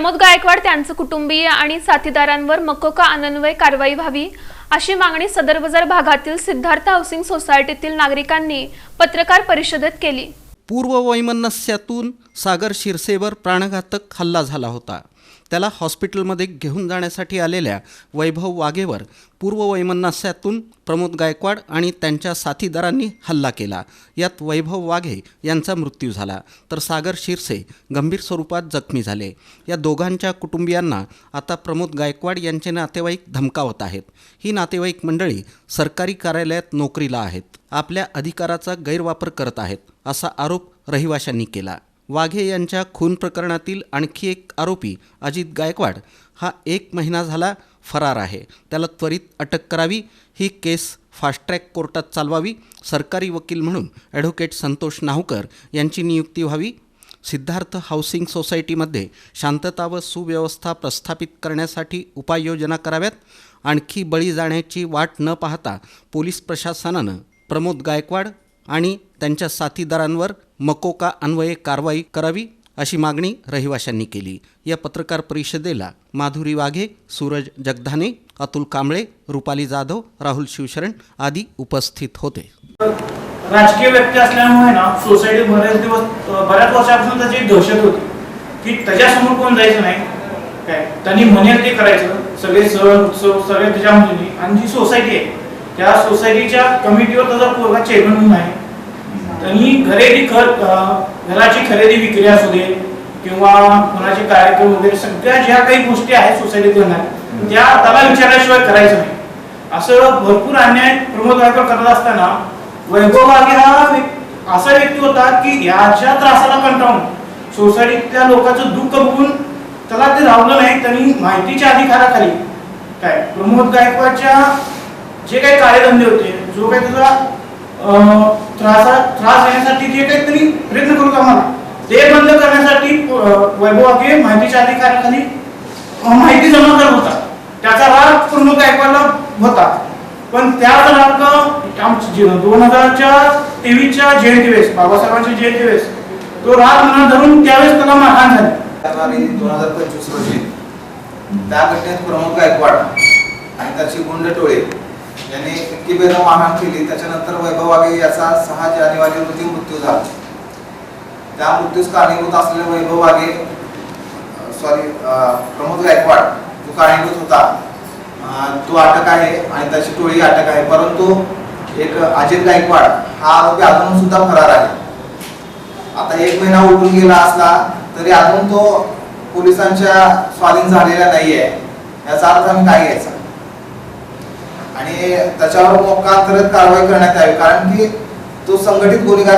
प्रमोद गायकवाड त्यांचं कुटुंबीय आणि साथीदारांवर मकोका अनन्वय कारवाई व्हावी अशी मागणी सदर बाजार भागातील सिद्धार्थ हाऊसिंग सोसायटीतील नागरिकांनी पत्रकार परिषदेत केली. पूर्व वैमनस्यातून सागर शिरसेवर प्राणघातक हल्ला झाला होता. त्याला हॉस्पिटलमध्ये घेऊन जाण्यासाठी आलेल्या वैभव वाघेवर पूर्ववैमनस्यातून प्रमोद गायकवाड आणि त्यांच्या साथीदारांनी हल्ला केला. यात वैभव वाघे यांचा मृत्यू झाला. तर सागर शिरसे गंभीर स्वरूपात जखमी झाले. या दोघांच्या कुटुंबियांना आता प्रमोद गायकवाड यांचे नातेवाईक धमकावत आहेत. ही नातेवाईक मंडळी सरकारी कार्यालयात नोकरीला आहेत. आपल्या अधिकाराचा गैरवापर करत आहेत असा आरोप रहिवाशांनी केला. वाघे यांच्या खून प्रकरणातील आणखी एक आरोपी अजित गायकवाड हा एक महिना झाला फरार आहे. त्याला त्वरित अटक करावी. ही केस फास्ट ट्रॅक कोर्टात चालवावी. सरकारी वकील म्हणून ॲडव्होकेट संतोष नाहूकर यांची नियुक्ती व्हावी. सिद्धार्थ हाऊसिंग सोसायटीमध्ये शांतता व सुव्यवस्था प्रस्थापित करण्यासाठी उपाययोजना कराव्यात. आणखी बळी जाण्याची वाट न पाहता पोलीस प्रशासनानं प्रमोद गायकवाड आणि त्यांच्या साथीदारांवर मकोका अन्वये कारवाई करावी अशी मागणी रहिवाशांनी केली. या पत्रकार परिषदेला माधुरी वाघे सूरज जगधाने अतुल कांबळे रुपाली जाधव राहुल शिवशरण आदी उपस्थित होते. राजकीय व्यक्ती असल्यामुळे ना सोसायटी बरेच दिवस बऱ्याच वर्षापासून त्याची दहशत होती. की त्याच्यासमोर कोण जायचं नाही? काय? त्यांनी म्हणेल ते करायचं. सगळे सण उत्सव सगळे त्याच्या मुलींनी आणि जी सोसायटी आहे त्या सोसायटीच्या कमिटीवर त्याचा पोरगा चेअरमन म्हणून आहे. त्यांनी खरेदी खत घराची खरेदी विक्री असू दे किंवा कोणाचे कार्यक्रम वगैरे सगळ्या ज्या काही गोष्टी आहेत सोसायटीत होणार त्या त्याला विचारल्याशिवाय करायचं नाही. असं भरपूर अन्याय प्रमोद गायकवाड करत असताना वैभव वाघे हा असा व्यक्ती होता की याच्या त्रासाला कंटाळून सोसायटीतल्या लोकांचं दुःख बघून त्याला ते रावलं नाही त्यांनी माहितीच्या अधिकाराखाली काय प्रमोद गायकवाडच्या जे काही कार्यधंदे होते जो काही त्याचा त्रासा त्रास येण्यासाठी जे काही प्रयत्न करू आम्हाला? ते बंद करण्यासाठी वैभव वाघे माहितीच्या अधिकाऱ्यांनी माहिती जमा करत होता. त्याचा राग पूर्ण गायकवाडला होता. पण त्या राग दोन हजारच्या तेवीसच्या जयंती वेळेस बाबासाहेबांच्या जयंती वेळेस तो राग मनात धरून त्यावेळेस त्याला मारहाण झाली. दोन हजार पंचवीस रोजी त्या घटनेत प्रमुख गायकवाड आणि त्याची गुंड टोळे यांनी इतकी बेदम मारहाण केली त्याच्यानंतर वैभव वाघे याचा सहा जानेवारी रोजी मृत्यू झाला. त्या मृत्यूस कारणीभूत असलेले वैभव वाघे सॉरी प्रमोद गायकवाड जो कारणीभूत होता तो अटक आहे आणि त्याची टोळी अटक आहे. परंतु एक अजित गायकवाड हा आरोपी अजून सुद्धा फरार आहे. आता एक महिना उठून गेला असला तरी अजून तो पोलिसांच्या स्वाधीन झालेला नाहीये. याचा अर्थ आम्ही काय घ्यायचा? आणि त्याच्यावर करत कारवाई करण्यात यावी? कारण की तो संघटित गुन्हेगार